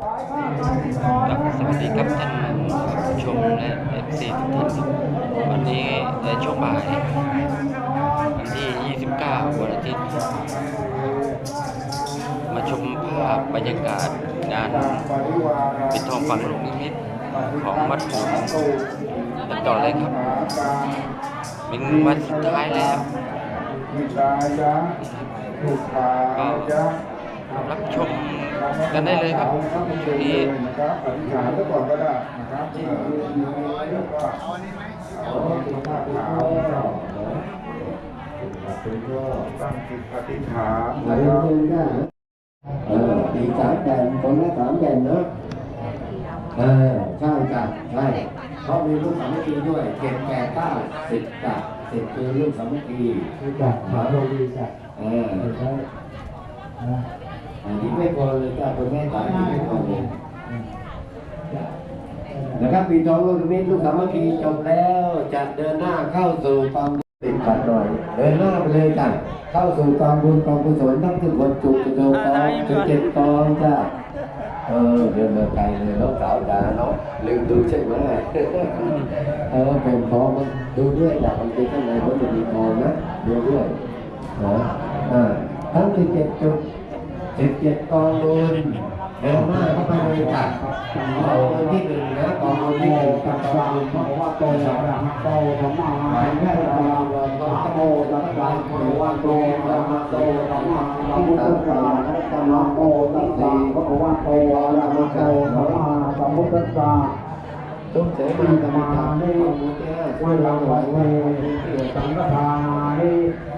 ครับสวัสดีครับท่านผู้ชมและเอฟซีทุกท่านครับวันนี้ในช่วงบ่ายวันที่ 29 วันอาทิตย์ มาชมภาพบรรยากาศงานปิดทองฝังลูกนิมิตของวัดหงส์กันต่อเลยครับเป็นวันสุดท้ายแล้วก็รับชม กันได้เลยครับช่วงนี้นะครับอธิษฐานไว้ก่อนก็ได้นะครับแล้วก็เอาผ้าขาวเป็นก็ตั้งจิตอธิษฐานไหนนะครับเดินได้เออตีสามแผ่นคนละสามแผ่นเนาะเออใช่จ้ะใช่เขามีลูกสามัคคีด้วยเจ็ดแปดเก้าสิบจ้ะสิบคือลูกสามัคคีจากขาโรวีจากเอออั นนี้ไม่พอเลยจ้ะคนแม่ตายนี่ไม่พอเลยนะครับปีทองลูกนิมิตลูกสามัคคีจบแล้วจะเดินหน้าเข้าสู่ความติดขัดหน่อยเดินหน้าไปเลยจ้ะเข้าสู่ความบุญความกุศลทั้งทุกคนจุกจุกกองจุกเจ็ดกองจ้ะเออเดินมาไกลเลยน้องสาวจ๋าน้องลืมดูใช่ไหมเออเป็นทองมันดูด้วยอยากมันเป็นข้างในมันจะมีทองนะดูด้วยนะอ่าทั้งสิบเจ็ดจุด สิบเจ็ดกองบุญเดินหน้าเข้าไปเลยจ้ะกองบุญที่หนึ่งนะกองบุญที่หนึ่งกับกองบุญเพราะว่าโตอะระหะโตธรรมะหมาแค่กองบุญก็โตตัสสะภะคะวะโตอะระหะโตธรรมะสัมพุทธัสสะนะโมโมตัสสะภะคะวะโตอะระหะโตธรรมะสัมพุทธัสสะตุ้มเสมาธรรมทานได้ช่วยเราไว้ไว้สังฆทานนี้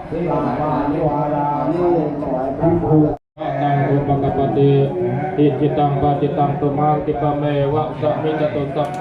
ที่เราทานนิวารานี้ถวายพระ ภูตังอุปกปปติอิจิตังปาจิตังตุมังติปะเมวะสะมิจตุสัพเพ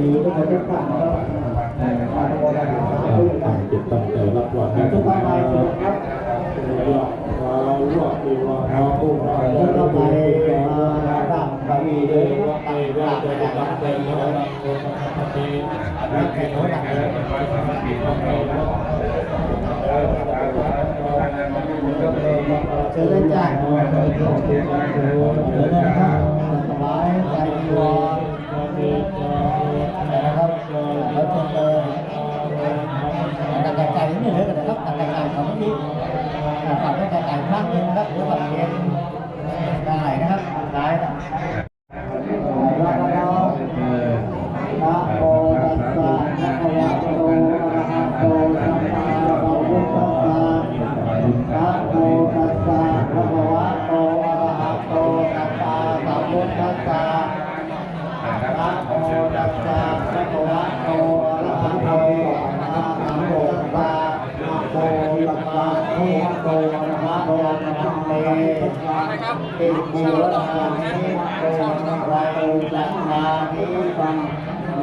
ตั้งจิตตั้งใจรับรองให้ทุกท่านนะครับเราลวกดีว่าเราผู้เราแล้วก็ไปเราตั้งบารมีด้เดิวยนว่าไปได้จะได้รับเป็นเราดังโลกปฏิรักแก่เขาดังเลยเชิญเลยจ้าเชิญเลยนะครับสบายใจดีวอนะครับแล้วเชิญเลยตัดใจนี่เลยนะครับตัดใจของนี้ฝากไว้ตัดใจครั้งหนึ่งนะครับหรือว่าเรียนได้นะครับได้นะนะโมตัสสะภะคะวะโตอะระหะโตสัมมาสัมพุทธัสสะ นะโมตัสสะภะคะวะโตอะระหะโตสัมมาสัมพุทธัสสะนะโมตัสสะภะคะวะโตอะระหะโตสัมมาสัมพุทธัสสะนะโมตัสสะภะคะวะโตอะระหะโตสัมมาสัมพุทธัสสะอิ ติวะหะนิโตนะภะโตสัมมาทิปัง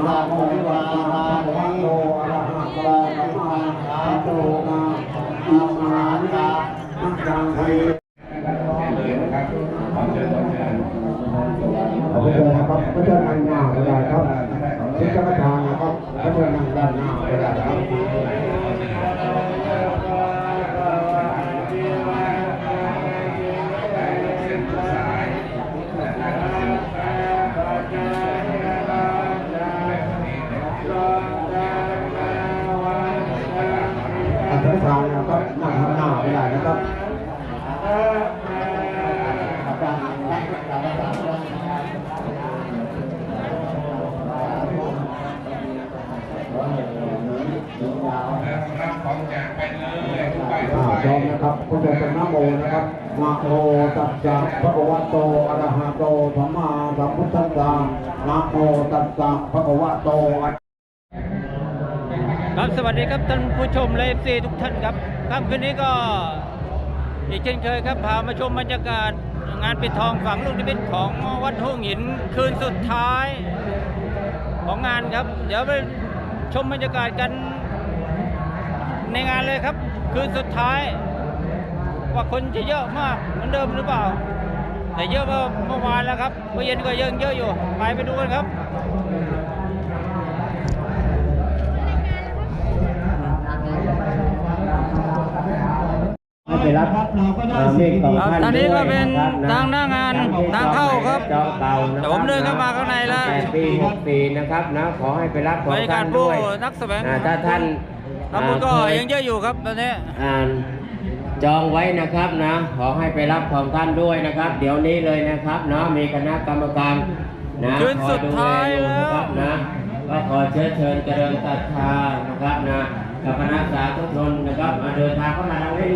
นะโมวาระนิโตอะระหะโตสัมมาสัมพุทธัสสะอามาตาจังเฮขอบคุณนะครับพระเจ้าทางหน้าก็ได้ครับพระเจ้าทางนะครับพระเจ้าทางด้านหน้าก็ได้ครับ อันตรทางนะครับนั่งข้างหน้าก็ได้นะครับอ่าพร้อมนะครับพุทธเป็นนะโมนะครับนะโมตัสสะภะคะวะโตอะระหะโตสัมมาสัมพุทธัสสะนะโมตัสสะภะคะวะโต สวัสดีครับท่านผู้ชมและเอฟซีทุกท่านครับค่ำคืนนี้ก็อีกเช่นเคยครับพามาชมบรรยากาศงานปิดทองฝังลูกนิมิตของวัดทุ่งหินคืนสุดท้ายของงานครับ เดี๋ยวไปชมบรรยากาศกันในงานเลยครับ คืนสุดท้าย ว่าคนจะเยอะมากเหมือนเดิมหรือเปล่า แต่เยอะกว่าเมื่อวานแล้วครับเมื่อเย็นก็ยังเยอะอยู่ ไปไปดูกันครับ ให้ไป รับอ่าเมฆของท่านตอนนี้ก็เป็นด้วยะครับทางหน้างานทางเข้าครับจองเก่านะเดี๋ยวผมเดินเข้ามาข้างในแล้วแต่ปี64นะครับนะขอให้ไปรับของบรรยากาท่าศนผู้ด้วยนักแสวงอ่าถ้าท่านทำบุญก็อ่าเคยังเยอะอยู่ครับตอนนี้อ่านจองไว้นะครับนะ ขอให้ไปรับของท่านด้วยนะครับ เดี๋ยวนี้เลยนะครับเนาะมีคณะกรรมการนะคืนสุดท้ายคอดูแอยู่นะครับนะก็ขอเชิญเชิญเจริญศรัทธานะครับนะกับคณะสาธุชนนะครับมาเดินทางเข้ามาทางนี้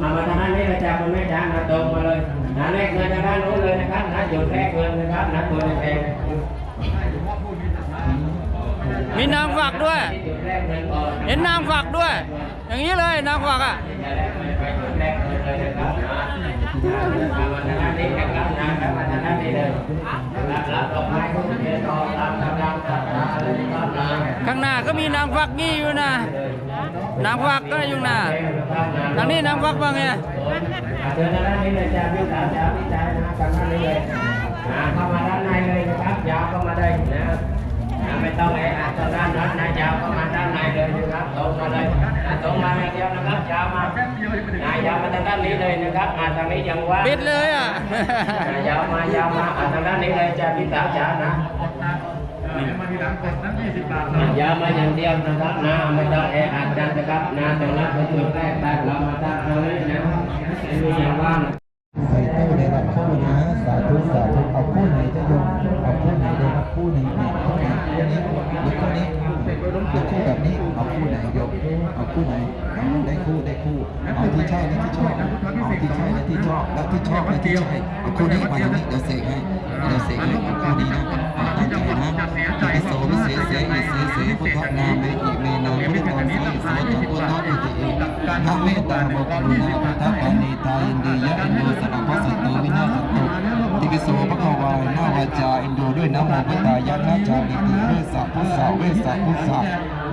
มามาทางด้านนี้เลยจ้าคุณแม่จ้านะตรงมาเลยนะแรกเงินทางด้านโน้นเลยนะครับนะจุดแรกเงินะครับนะตัวแดงมีนางฝักด้วย เห็นนางฝักด้วย อย่างนี้เลยนางฝักอะอย่าแรกไปไปจุดแรกเลยเลยนะครับนะมทานนี้นะครับนะมาทางด้านนี้เลยรับรับดอกไม้ทุกเทียนทองตามกำลังศรัทธาเลยนะครับนะข้างหน้าก็มีนางฝักงี้อยู่นะนางฝักก็อยู่นะทางนี้นางฝักบ้างไงเดินทางด้านนี้เลยจ้าพี่สาวจ้าพี่ชายนะทางด้านนี้เลยนะเข้ามาด้านในเลยนะครับยาวเข้ามาได้นะนะไม่ต้องแออัดทางด้านนั้นนะยาวเข้ามาด้านในเลยนะครับตรงมาเลยนะตรงมาอย่างเดียวนะครับยาวมานะยาวมาทางด้านนี้เลยนะครับมาทางนี้ยังว่างปิดเลยอะนะยาวมายาวมาอะทางด้านนี้เลยจ้าพี่สาวจ๋านะ ยามาอย่างเดียวนะครับนะไม่ต้องแออัดกันนะครับนะตรงนั้นเป็นจุดแรกแต่เรามาตั้งตรงนี้นะไม่มีอย่างว่างใส่ตู้ได้รับคู่นะ สาธุสาธุเอาคู่ไหนจะโยมเอาคู่ไหนได้รับคู่หนึ่งเนี่ยคู่ไหนคู่นี้หรือคู่นี้หรือคู่แบบนี้เอาคู่ไหนโยมเอาคู่ไหนได้คู่ได้คู่เอาที่ใช่และที่ชอบเอาที่ใช่และที่ชอบแล้วที่ชอบและที่ใช่เอาคู่นี้มาอย่างนี้เดี๋ยวเสกให้ เดี๋ยวเสกให้เอาคู่นี้นะเอาตั้งใจนะจะไปโสวิเศษเสอิเสเสพุทธนาเมอิเมนาพุทธนาเสอิโสตพุทธอิติอิพระเมตตาโมกรุณาพุทธปานีตาอินดียะอินโดสนัพพสัตโตวินาศตุติกิโสภะควายนาวาจาอินโดด้วยนะโมพุทธายะนะจาริติเวสสะพุทธะเวสสะพุทธะ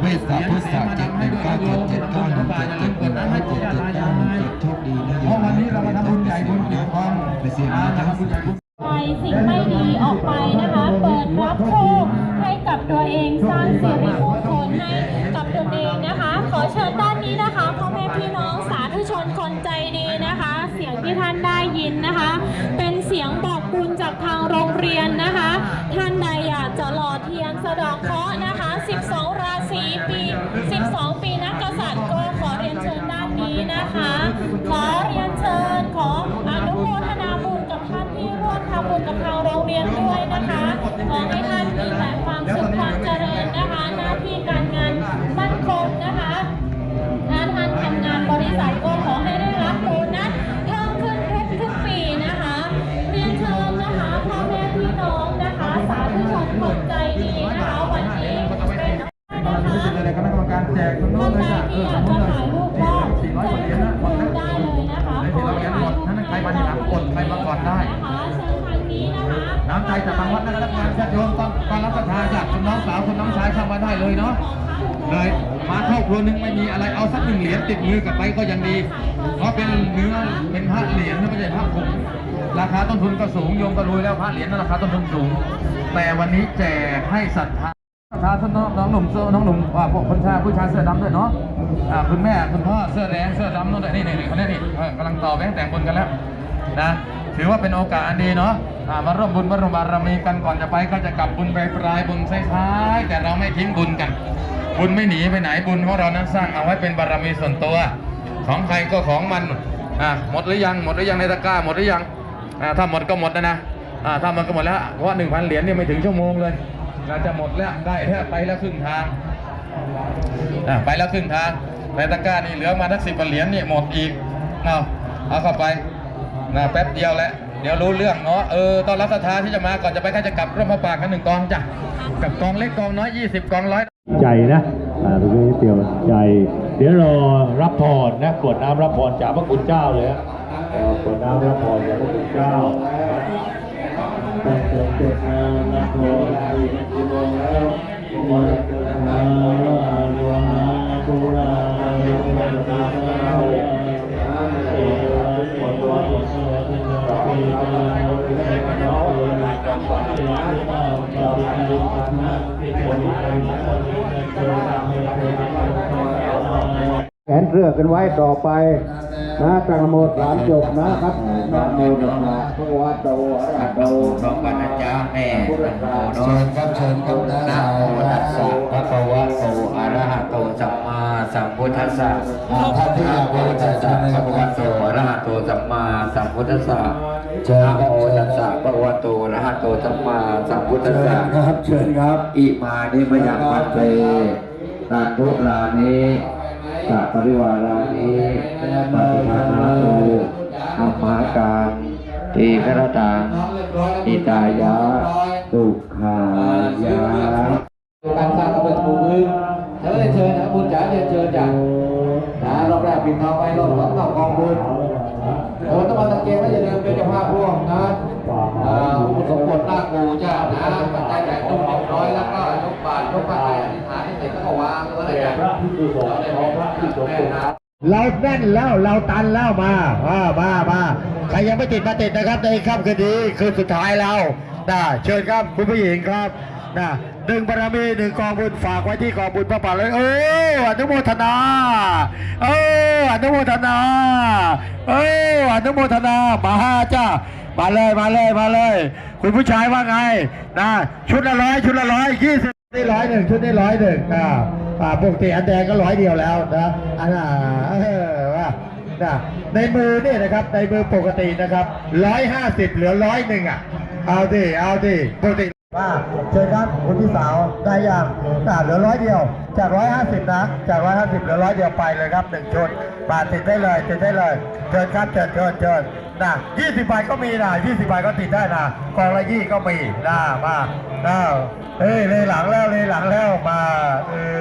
เวสสะพุทธะเจ็ดหนึ่งเก้าเจ็ดเจ็ดเก้าหนึ่งเจ็ดเจ็ดหนึ่งเก้าเจ็ดเจ็ดเก้าหนึ่งเจ็ดโชคดีนะโยมวันนี้เรามาทำบุญใหญ่บุญเดียวกันไปเสียมาจ้า ไปสิ่งไม่ดีออกไปนะคะ เปิดรับโชคให้กับตัวเองสร้างสิริมงคลให้กับตนเองนะคะ ขอเชิญด้านนี้นะคะพ่อแม่พี่น้องสาธุชนคนใจดีนะคะ เสียงที่ท่านได้ยินนะคะ เป็นเสียงบอกบุญจากทางโรงเรียนนะคะ ท่านใดอยากจะหล่อเทียนสะดอกเคราะห์นะคะ 12 ราศีปี 12 ปีนักกษัตริย์ก็ขอเรียนเชิญด้านนี้นะคะ ขอเรียนเชิญขอ รงเรียนด้วยนะคะ ขอให้ท่านมีแต่ความสุขความเจริญนะคะ หน้าที่การงานมั่นคงนะคะถ้าท่านทำงานบริษัทก็ขอให้ได้รับโบนัสเพิ่มขึ้นทุกทุกปีนะคะ เรียนเชิญนะคะพ่อแม่พี่น้องนะคะ สาธุชนคนใจดีนะคะวันนี้เป็นนะคะคณะกรรมการแจกตรงโน้นเลยใดจ้ะที่อยากจะถ่ายรูปก็เชิญคุณได้เลยนะคะขอให้ถ่ายรูปท่านใครมาทีหลังกดใครมาก่อนได้นะคะเชิญทาง นี้นะคะน้ำใจจากทางวัดนะครับงานญาติโยมตอนตอนรับประทานจากคุณน้องสาวคุณน้องชายเข้ามาได้เลยเนาะเลยมาครอบครัวหนึงไม่มีอะไรเอาสักหนึ่งเหรียญติดมือกลับไปก็ยังดี เพราะเป็นเนื้อเป็นพระเหรียญไม่ใช่พระผงราคาต้นทุนก็สูงโยมก็รู้แล้วพระเหรียญนั้นราคาต้นทุนสูง แต่วันนี้แจกให้ศรัทธาศรัทธาท่านน้องน้องหนุ่มเสื้อน้องหนุ่มอ่าพวกคนชายผู้ชายเสื้อดำด้วยเนาะอ่าคุณแม่คุณพ่อเสื้อแดงเสื้อดำนู่นด้วยนี่นี่นี่คนนี้นี่เออกำลังต่อแบงค์แต่งบนกันแล้วนะ ถือว่าเป็นโอกาสอันดีเนาะมาร่วมบุญมาร่วมบารมีกันก่อนจะไปก็จะกลับบุญไปปลายบุญท้ายๆแต่เราไม่ทิ้งบุญกัน บุญไม่หนีไปไหนบุญของเรานั้นสร้างเอาไว้เป็นบารมีส่วนตัว ของใครก็ของมันอ่าหมดหรือยังหมดหรือยังในตะกร้าหมดหรือยังอ่าถ้าหมดก็หมดนะนะอ่าถ้ามันก็หมดแล้วเพราะหนึ่งพันเหรียญเนี่ยไม่ถึงชั่วโมงเลยเราจะหมดแล้วได้แค่ไปแล้วครึ่งทางอะไปแล้วครึ่งทางในตะกร้านี่เหลือมาทักสิบเหรียญนี่หมดอีกเอาเอาเข้าไป นะแป๊บเดียวแหละเดี๋ยวรู้เรื่องเนาะเออตอนรับศรัทธาที่จะมาก่อนจะไปก็จะกลับร่วมพระปากกันหนึ่งกองจ้ะกับกองเล็กกองน้อยยี่สิบกองร้อยใจนะอ่าตรงนี้เตียวใจ เดี๋ยวรอรับพรนะกรวดน้ำรับพรจากพระคุณเจ้าเลยฮะขอน้ำและพรจากพระคุณเจ้าตั้งแต่เกิดมานับโทษที่ที่มองแล้วมรณะนาโยนาภูราโยนา นนะที่คนที่เป็นคนที่เป็นเจอทำให้เธอทำให้ แขนเรือกันไว้ต่อไปนะตังโมสามจบนะครับนะโมตัสสะพระวะโตอะระหะโตพร้อมกันนะจ๊ะแม่นะโมเชิเนาะญครับเชิญครับนะนะโมตัสสะภะคะวะโตอะระหะโตสัมมาสัมพุทธัสสะท่านที่อยากบริจาคนะเชิญโมเลยตัสคสะรับภะคะวะโตอะระหะโตสัมมาสัมพุทธัสสะเชิญนะครับโมเชิตัญสสะภะคะวะโตอะระหะโตสัมมาสัมพุทธัสเชิสะญครับเชิญครับ อิมานิมยังปันเตตาทุลานิ สัปริวารานิปฏิภาณาตูอัมมาการทีฆรตังอิตายะตุขายะการสร้างกระเบื้องปูพื้นเชิญเชิญนะบุญจ๋าเรียนเชิญจ้ะนะรอบแรกปิดทองไปรอบสองเข้ากองบุญโอ้ต้องมาตะเกียงไม่อย่าลืมเป็นเจ้าภาพร่วมนะอ่าอุปสมบทหน้ากูจ้านะปัจจัยแจกตุ้มเด็กน้อยแล้วก็ยกบาตรยกผ้าไตรอธิษฐานให้เร็วางแล้วก็ได้พระพิสุสงฆ์ของพระพิสุสงฆ์เราแน่นแล้วเราตันแล้วมามามามาใครยังไม่ติดมาติดนะครับในค่ำคืนนี้คืนสุดท้ายแล้วนะเชิญครับคุณผู้หญิงครับนะหนึ่งบารมีหนึ่งกองบุญฝากไว้ที่กองบุญพระป่าเลยเอออนุโมทนา เอออนุโมทนา เอออนุโมทนามาจ้ามาเลยมาเลยมาเลย คุณผู้ชายว่าไงนะชุดละร้อยชุดละร้อยยี่สิบ ได้ร้อยหนึ่งชุดได้ร้อยหนึ่งนะอ่าปกติอันแดงก็ร้อยเดียวแล้วนะอันน่ะเออว่านะในมือเนี่ยนะครับในมือปกตินะครับร้อยห้าสิบเหลือร้อยหนึ่งอะเอาดิเอาดิปกติ ว่าเชิญครับคุณพี่สาวได้ยังขาดเหลือร้อยเดียว จากร้อยห้าสิบนะจากร้อยห้าสิบเหลือร้อยเดียวไปเลยครับหนึ่งชุดมาติดได้เลยติดได้เลยเชิญครับเชิญเชิญเชิญนะยี่สิบบก็มีนะยี่สิบบก็ติดได้นะกองละยี่ก็มีนะมาเฮ้ยเลยหลังแล้วเลยหลังแล้วมาเออ